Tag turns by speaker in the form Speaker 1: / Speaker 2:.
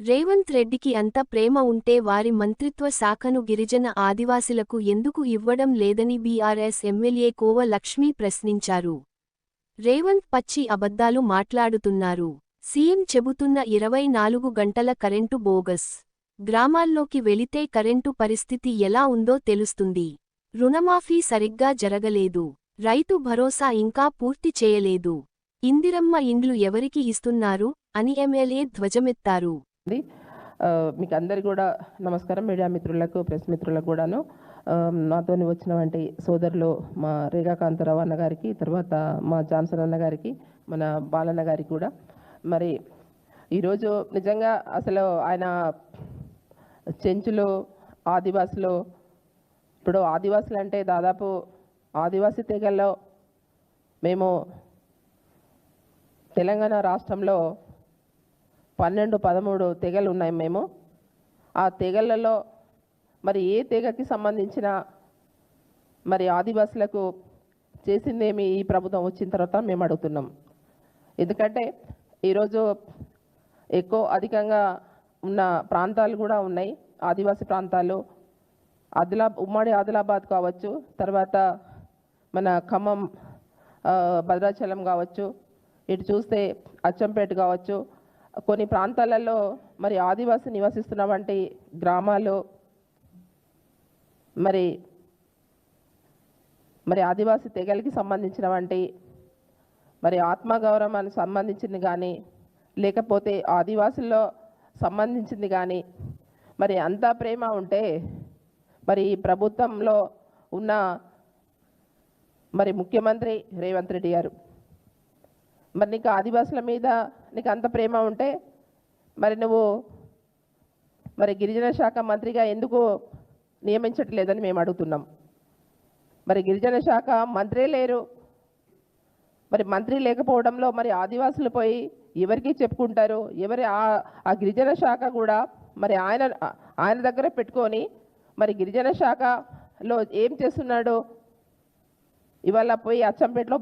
Speaker 1: రేవంత్ రెడ్డికి అంత ప్రేమ ఉంటే వారి మంత్రిత్వ శాఖను గిరిజన ఆదివాసిలకు ఎందుకు ఇవ్వడం లేదని బీఆర్ఎస్ ఎమ్మెల్యే కోవ లక్ష్మీ ప్రశ్నించారు. రేవంత్ పచ్చి అబద్ధాలు మాట్లాడుతున్నారు. సీఎం చెబుతున్న ఇరవై నాలుగు గంటల కరెంటు బోగస్. గ్రామాల్లోకి వెళితే కరెంటు పరిస్థితి ఎలా ఉందో తెలుస్తుంది. రుణమాఫీ సరిగ్గా జరగలేదు. రైతు భరోసా ఇంకా పూర్తి చేయలేదు. ఇందిరమ్మ ఇండ్లు ఎవరికి ఇస్తున్నారు? అని ఎమ్మెల్యే ధ్వజమెత్తారు.
Speaker 2: ఉంది మీకు అందరి కూడా నమస్కారం. మీడియా మిత్రులకు ప్రెస్ మిత్రులకు కూడాను. ఆ, వచ్చిన వంటి సోదరులు మా రేఖాకాంతరావు అన్న గారికి తర్వాత మా జాన్సన్ అన్న గారికి మన బాలన్న గారికి కూడా. మరి ఈరోజు నిజంగా అసలు ఆయన చెంచులు ఆదివాసులు ఇప్పుడు ఆదివాసులు అంటే దాదాపు ఆదివాసీ తెగల్లో మేము తెలంగాణ రాష్ట్రంలో పన్నెండు పదమూడు తెగలు ఉన్నాయి మేము. ఆ తెగలలో మరి ఏ తెగకి సంబంధించిన మరి ఆదివాసులకు చేసిందేమి ఈ ప్రభుత్వం వచ్చిన తర్వాత మేము అడుగుతున్నాం. ఎందుకంటే ఈరోజు ఎక్కువ అధికంగా ఉన్న ప్రాంతాలు కూడా ఉన్నాయి. ఆదివాసీ ప్రాంతాలు ఆదిలా ఉమ్మడి ఆదిలాబాద్ కావచ్చు తర్వాత మన ఖమ్మం భద్రాచలం కావచ్చు ఇటు చూస్తే అచ్చంపేట కావచ్చు కొన్ని ప్రాంతాలలో మరి ఆదివాసి నివసిస్తున్న వంటి గ్రామాలు మరి మరి ఆదివాసి తెగలకి సంబంధించిన వంటి మరి ఆత్మగౌరవానికి సంబంధించింది కానీ లేకపోతే ఆదివాసుల్లో సంబంధించింది కానీ మరి అంత ప్రేమ ఉంటే మరి ఈ ప్రభుత్వంలో ఉన్న మరి ముఖ్యమంత్రి రేవంత్ రెడ్డి గారు. మరి నీకు ఆదివాసుల మీద నీకు అంత ప్రేమ ఉంటే మరి నువ్వు మరి గిరిజన శాఖ మంత్రిగా ఎందుకు నియమించట్లేదని మేము అడుగుతున్నాం. మరి గిరిజన శాఖ మంత్రే లేరు. మరి మంత్రి లేకపోవడంలో మరి ఆదివాసులు పోయి ఎవరికి చెప్పుకుంటారు? ఎవరి ఆ- గిరిజన శాఖ కూడా మరి ఆయన ఆయన దగ్గర పెట్టుకొని మరి గిరిజన శాఖలో ఏం చేస్తున్నాడు? ఇవాళ పోయి అచ్చంపేటలో